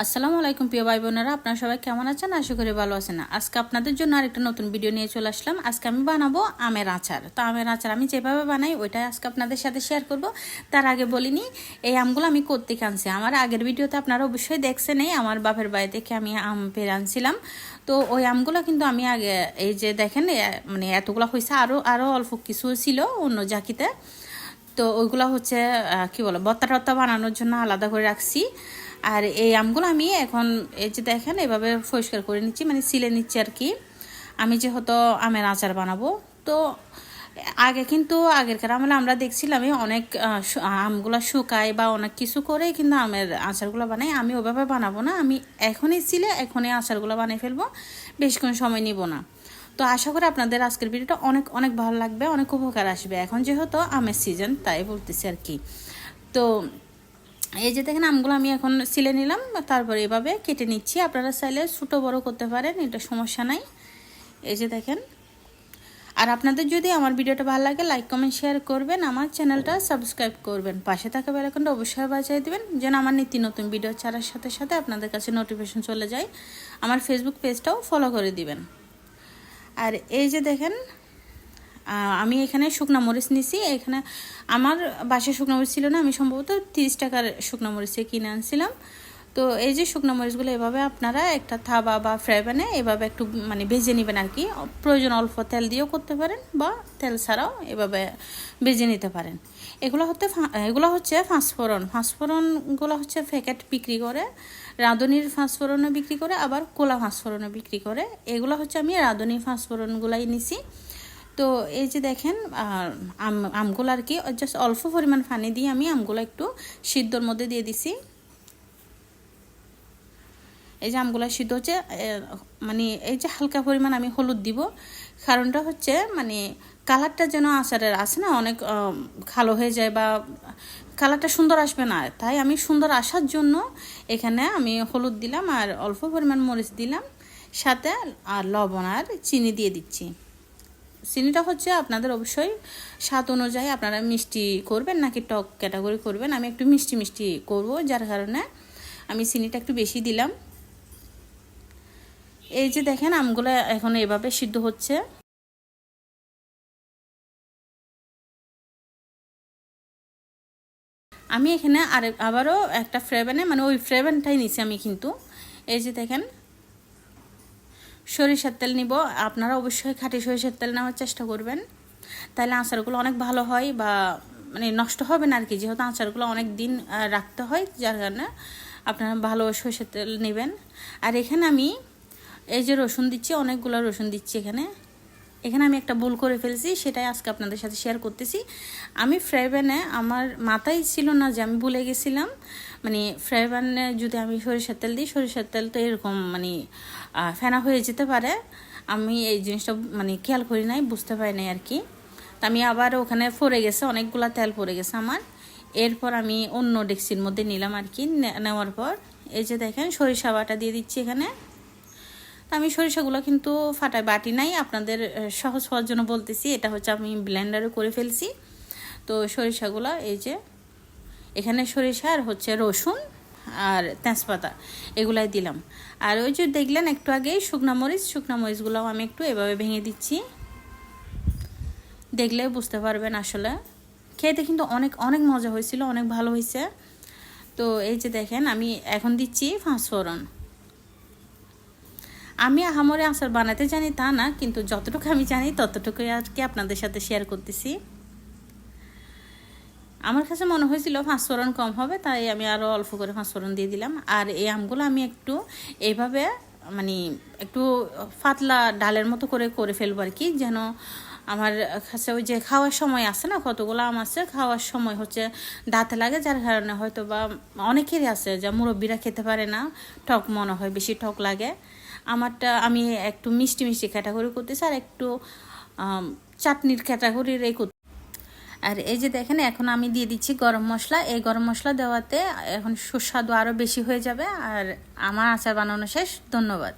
আসসালামু আলাইকুম প্রিয় ভাই বোনেরা, আপনারা সবাই কেমন আছেন? আশা করি ভালো আছেন। আজকে আপনাদের জন্য আরেকটা নতুন ভিডিও নিয়ে চলে আসলাম। আজকে আমি বানাবো আমের আচার। তো আমের আচার আমি যেভাবে বানাই ওইটাই আজকে আপনাদের সাথে শেয়ার করব। তার আগে বলিনি, এই আমগুলো আমি করতে আনছি? আমার আগের ভিডিওতে আপনারা অবশ্যই দেখছেন এই আমার বাপের বাড়ি থেকে আমি আম পেরে আনছিলাম। তো ওই আমগুলো কিন্তু আমি আগে, এই যে দেখেন মানে এতগুলো হয়েছে আরও আরও অল্প কিছু ছিল অন্য জাকিতে। তো ওইগুলো হচ্ছে কি বলো, বত্তা টত্তা বানানোর জন্য আলাদা করে রাখছি। আর এই আমগুলো আমি এখন এই যে দেখেন, এভাবে পরিষ্কার করে নিচ্ছি মানে সিলে নিচ্ছি আর কি। আমি যেহেতু আমের আচার বানাবো, তো আগে কিন্তু আগেরকার আমলে আমরা দেখছিলাম অনেক আমগুলো শুকায় বা অনেক কিছু করে কিন্তু আমের আচারগুলো বানাই। আমি ওভাবে বানাবো না, আমি এখনই ছিলে এখনই আচারগুলো বানিয়ে ফেলব বেশিক্ষণ সময় নিব না। তো আশা করি আপনাদের আজকের ভিডিওটা অনেক অনেক ভালো লাগবে, অনেক উপকার আসবে। এখন যেহেতু আমের সিজন তাই বলতেছি আর কি। তো এই যে দেখেন আমগুলো আমি এখন সিলে নিলাম, তারপরে এভাবে কেটে নিচ্ছি। আপনারা চাইলে ছোটো বড় করতে পারেন, এটা সমস্যা নাই। এই যে দেখেন। আর আপনাদের যদি আমার ভিডিওটা ভালো লাগে লাইক কমেন্ট শেয়ার করবেন, আমার চ্যানেলটা সাবস্ক্রাইব করবেন। পাশে থাকা বেলাকনটা অবশ্যই বাজাই দেবেন, যেন আমার নিত্য নতুন ভিডিও ছাড়ার সাথে সাথে আপনাদের কাছে নোটিফিকেশন চলে যায়। আমার ফেসবুক পেজটাও ফলো করে দিবেন। আর এই যে দেখেন আমি এখানে শুকনো মরিচ নিছি। এখানে আমার বাসায় শুকনো মরিচ ছিল না, আমি সম্ভবত তিরিশ টাকার শুকনো মরিচে কিনে আনছিলাম। তো এই যে শুকনো মরিচগুলো এভাবে আপনারা একটা থাবা বা ফ্রাই প্যানে এভাবে একটু মানে ভেজে নেবেন আর কি। প্রয়োজন অল্প তেল দিয়েও করতে পারেন বা তেল ছাড়াও এভাবে ভেজে নিতে পারেন। এগুলো ফা- এগুলো হচ্ছে ফাঁসফোড়ন ফাঁসফোড়নগুলো হচ্ছে প্যাকেট বিক্রি করে, রাঁধুনির ফাঁসফোড়নও বিক্রি করে, আবার কোলা ফাঁসফোড়নও বিক্রি করে। এগুলো হচ্ছে আমি রাঁধুনি ফাঁসফোড়নগুলাই নিছি। তো এই যে দেখেন আম, আমগুলো আর কি জাস্ট অল্প পরিমাণ পানি দিয়ে আমি আমগুলো একটু সিদ্ধর মধ্যে দিয়ে দিছি। এই যে আমগুলো সিদ্ধ হচ্ছে মানে এই যে হালকা পরিমাণ আমি হলুদ দিব। কারণটা হচ্ছে মানে কালারটা যেন আচারের আছে না, অনেক কালো হয়ে যায় বা কালারটা সুন্দর আসবে না। তাই আমি সুন্দর আসার জন্য এখানে আমি হলুদ দিলাম আর অল্প পরিমাণ মরিচ দিলাম। সাথে আর লবণ আর চিনি দিয়ে দিচ্ছি। চিনিটা হচ্ছে আপনাদের অবশ্যই স্বাদ অনুযায়ী আপনারা মিষ্টি করবেন, নাকি টক ক্যাটাগরি করবেন। আমি একটু মিষ্টি মিষ্টি করব, যার কারণে আমি চিনিটা একটু বেশি দিলাম। এই যে দেখেন, আমগুলো এখন এভাবে সিদ্ধ হচ্ছে। আমি এখানে আর, আবারও একটা ফ্রেভেনে মানে ওই ফ্রেভেনটাই নিছি আমি কিন্তু। এই যে দেখেন সরিষার তেল নিব। আপনারা অবশ্যই খাঁটি সরিষার তেল নেওয়ার চেষ্টা করবেন। তাহলে আচারগুলো অনেক ভালো হয় বা মানে নষ্ট হবে না আর কি যেহেতু আচারগুলো অনেক দিন রাখতে হয়, যার কারণে আপনারা ভালো সরিষার তেল নেবেন। আর এখানে আমি এই যে রসুন দিচ্ছি, অনেকগুলো রসুন দিচ্ছি এখানে। এখানে আমি একটা ভুল করে ফেলছি, সেটাই আজকে আপনাদের সাথে শেয়ার করতেছি। আমি ফ্রাই প্যানে আমার মাথায় ছিল না যে আমি ভুলে গেছিলাম। মানে ফ্রাই প্যানে যদি আমি সরিষার তেল দিই, সরিষার তেল তো এরকম মানে ফেনা হয়ে যেতে পারে। আমি এই জিনিসটা মানে খেয়াল করি নাই, বুঝতে পারি নাই আর কি। তা আমি আবার ওখানে পড়ে গেছে, অনেকগুলা তেল পড়ে গেছে আমার। এরপর আমি অন্য ডেক্সির মধ্যে নিলাম আর কি নেওয়ার পর। এই যে দেখেন, সরিষা বাটা দিয়ে দিচ্ছি এখানে। আমি সরিষাগুলো কিন্তু ফাটায়, বাটি নাই। আপনাদের সহজ হওয়ার জন্য বলতেছি, এটা হচ্ছে আমি ব্লেন্ডারে করে ফেলছি। তো সরিষাগুলো, এই যে, এখানে সরিষা আর হচ্ছে রসুন আর তেজপাতা, এগুলাই দিলাম। আর ওই যে দেখলেন, একটু আগেই শুকনা মরিচ, শুকনা মরিচগুলোও আমি একটু এভাবে ভেঙে দিচ্ছি। দেখলে বুঝতে পারবেন আসলে। খেতে কিন্তু অনেক অনেক মজা হয়েছিল, অনেক ভালো হয়েছে। তো এই যে দেখেন, আমি এখন দিচ্ছি ফাঁসফোড়ন আমি আহামরে আচার বানাতে জানি তা না, কিন্তু যতটুকু আমি জানি, ততটুকুই আর কি আপনাদের সাথে শেয়ার করতেছি। আমার কাছে মনে হয়েছিল ফাঁসফোড়ন কম হবে, তাই আমি আরও অল্প করে ফাঁসফোড়ন দিয়ে দিলাম। আর এই আমগুলো আমি একটু এইভাবে মানে একটু পাতলা ডালের মতো করে করে ফেলব আর কি, যেন আমার কাছে ওই যে খাওয়ার সময় আছে না, কতগুলো আম আছে, খাওয়ার সময় হচ্ছে দাঁতে লাগে, যার কারণে হয়তো বা অনেকেরই আছে, যা মুরব্বীরা খেতে পারে না, টক মনে হয় বেশি টক লাগে। আমারটা আমি একটু মিষ্টি মিষ্টি ক্যাটাগরি করতেছি আর একটু চাটনির ক্যাটাগরির এই করতে। আর এই যে দেখেন, এখন আমি দিয়ে দিচ্ছি গরম মশলা। এই গরম মশলা দেওয়াতে এখন সুস্বাদু আরও বেশি হয়ে যাবে। আর আমার আচার বানানো শেষ। ধন্যবাদ।